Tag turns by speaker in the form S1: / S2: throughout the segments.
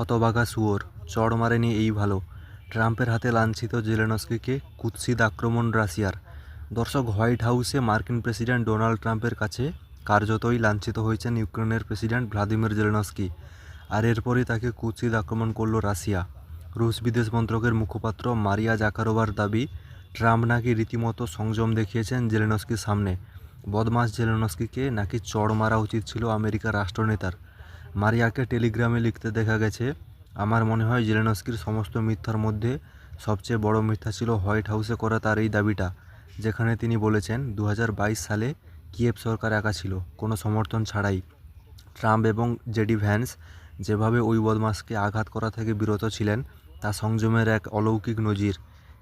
S1: হতভাগা শুয়োর, চড় মারেনি এই ভালো। ট্রাম্পের হাতে লাঞ্ছিত জেলেনস্কিকে কুৎসিত আক্রমণ রাশিয়ার। দর্শক হোয়াইট হাউসে মার্কিন প্রেসিডেন্ট ডোনাল্ড ট্রাম্পের কাছে কার্যতই লাঞ্ছিত হয়েছেন ইউক্রেনের প্রেসিডেন্ট ভ্লাদিমির জেলেনস্কি, আর এরপরই তাকে কুৎসিত আক্রমণ করল রাশিয়া। রুশ বিদেশ মন্ত্রকের মুখপাত্র মারিয়া জাকারোবার দাবি, ট্রাম্প নাকি রীতিমতো সংযম দেখিয়েছেন জেলেনস্কির সামনে। বদমাস জেলেনস্কিকে নাকি চড় মারা উচিত ছিল আমেরিকার রাষ্ট্রনেতার। মারিয়াকে টেলিগ্রামে লিখতে দেখা গেছে, আমার মনে হয় জেলেনস্কির সমস্ত মিথ্যার মধ্যে সবচেয়ে বড় মিথ্যা ছিল হোয়াইট হাউসে করা তার এই দাবিটা, যেখানে তিনি বলেছেন দু হাজার বাইশ সালে কিয়েভ সরকার একা ছিল, কোনো সমর্থন ছাড়াই। ট্রাম্প এবং জেডি ভ্যান্স যেভাবে ওই বদমাসকে আঘাত করা থেকে বিরত ছিলেন, তা সংযমের এক অলৌকিক নজির।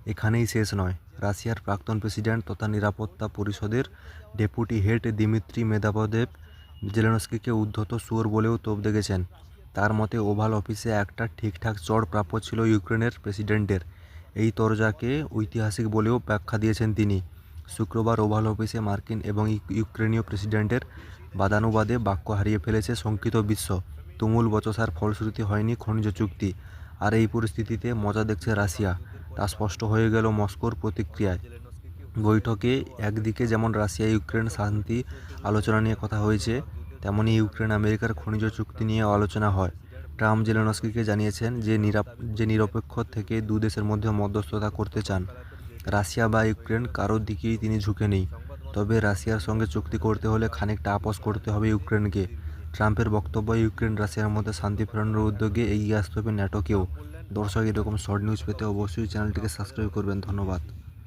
S1: এখানেই শেষ নয়। রাশিয়ার প্রাক্তন প্রেসিডেন্ট তথা নিরাপত্তা পরিষদের ডেপুটি হেড দিমিত্রি মেদাবদেব জেলেনস্কিকে উদ্ধত সুর বলেও তোপ দেখেছেন। তার মতে, ওভাল অফিসে একটা ঠিকঠাক চড় প্রাপ্য ছিল ইউক্রেনের প্রেসিডেন্টের। এই তরজাকে ঐতিহাসিক বলেও ব্যাখ্যা দিয়েছেন তিনি। শুক্রবার ওভাল অফিসে মার্কিন এবং ইউ- ইউক্রেনীয় প্রেসিডেন্টের বাদানুবাদে বাক্য হারিয়ে ফেলেছে শঙ্কিত বিশ্ব। তুমুল বচসার ফলশ্রুতি হয়নি খনিজ চুক্তি। আর এই পরিস্থিতিতে মজা দেখছে রাশিয়া। তা স্পষ্ট হয়ে গেল মস্কোর প্রতিক্রিয়ায়। বৈঠকে একদিকে যেমন রাশিয়া ইউক্রেন শান্তি আলোচনা নিয়ে কথা হয়েছে তেমনি ইউক্রেন আমেরিকার খনিজ চুক্তি নিয়ে আলোচনা হয়। ট্রাম্প জেলেনস্কিকে জানিয়েছেন যে যে নিরপেক্ষ থেকে দু দেশের মধ্যে মধ্যস্থতা করতে চান। রাশিয়া বা ইউক্রেন কারোর দিকেই তিনি ঝুঁকে নেই। তবে রাশিয়ার সঙ্গে চুক্তি করতে হলে খানিকটা আপোষ করতে হবে ইউক্রেনকে। ট্রাম্পের বক্তব্য ইউক্রেন রাশিয়ার মধ্যে শান্তি ফেরানোর উদ্যোগে এগিয়ে আসতে হবে ন্যাটোকেও। দর্শক, এরকম শর্ট নিউজ পেতে অবশ্যই চ্যানেলটিকে সাবস্ক্রাইব করবেন। ধন্যবাদ।